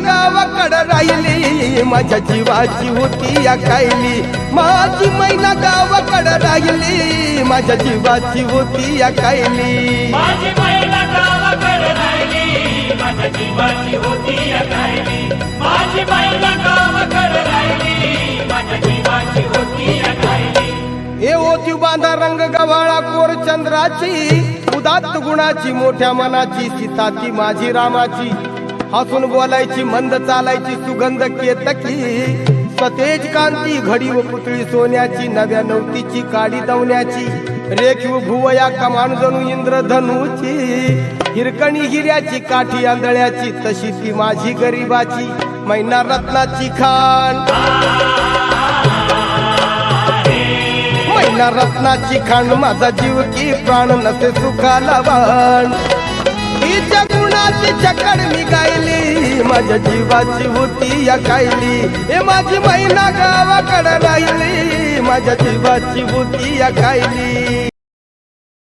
गावाकडं राहिली माझ्या जीवाची होती या कायली माझी मैना गावाकडं राहिली माझ्या जीवाची होती या कायली माझी महिला गावाकडे राहिली माझ्या जीवाची होती या राहिली माझी महिला गावाकडे राहिली माझ्या जीवाची होती या राहिली ए ओती बांधा रंग गव्हाळा कोर चंद्राची उदात्त गुणाची मोठ्या मनाची सीता ती माझी रामाची. हसून बोलायची मंद चालायची सुगंध केतकी. सतेज कांती घडी व पुतळी सोन्याची नव्या नवतीची काडी दवण्याची रेखीव भुवया कमान जणू इंद्रधनुची. हिरकणी हिऱ्याची काठी आंधळ्याची तशी ती माझी गरिबाची मैना रत्नाची खान. मैना रत्नाची खाण माझा जीव की प्राण नसे सुखाला बाण तिच्या गुणाची चकड मी गायली. माझ्या जीवाची होती या कायली. हे माझी मैना गावाकडे राहिली. माझ्या जीवाची होती या कायली.